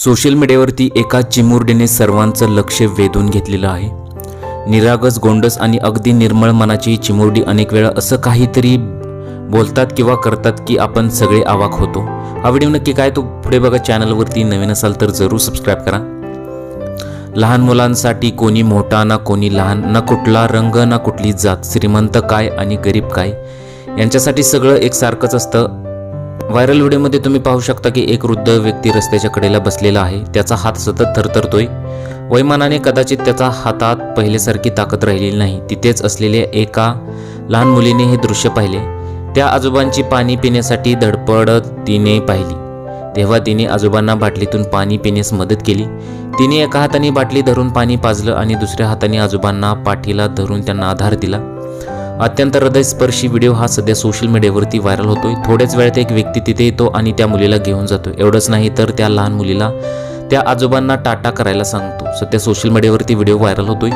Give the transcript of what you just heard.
Social मीडियावरती एका चिमुरडीने सर्वांचं लक्ष वेधून घेतलेलं आहे. निरागस गोंडस आणि अगदी निर्मळ मनाची चिमुरडी अनेक वेळा असं काहीतरी बोलतात किंवा करतात की आपण सगळे आवाक होतो. हा व्हिडिओ नक्की काय तो पुढे बघा. चॅनलवरती नवीन असाल तर जरूर सबस्क्राईब करा. लहान मुलांसाठी कोणी मोठा ना कोणी लहान ना कुठला रंग ना कुठली जात श्रीमंत काय आणि गरीब काय यांच्यासाठी सगळं एकसारखंच असतं. व्हायरल व्हिडिओमध्ये तुम्ही पाहू शकता की एक वृद्ध व्यक्ती रस्त्याच्या कडेला बसलेला आहे. त्याचा हात सतत थरथरतोय. वैमानाने कदाचित त्याचा हातात पहिल्यासारखी ताकद राहिलेली नाही. तिथेच असलेल्या एका लहान मुलीने हे दृश्य पाहिले. त्या आजोबांची पाणी पिण्यासाठी धडपडत तिने पाहिली. तेव्हा तिने आजोबांना बाटलीतून पाणी पिण्यास मदत केली. तिने एका हाताने बाटली धरून पाणी पाजलं आणि दुसऱ्या हाताने आजोबांना पाठीला धरून त्यांना आधार दिला. अत्यंत हृदयस्पर्शी व्हिडिओ हा सध्या सोशल मीडियावरती व्हायरल होतोय. थोड्याच वेळात एक व्यक्ती तिथे येतो आणि त्या मुलीला घेऊन जातो एवढंच नाही तर त्या लहान मुलीला त्या आजोबांना टाटा करायला सांगतो. सध्या सोशल मीडियावरती व्हिडिओ व्हायरल होतोय.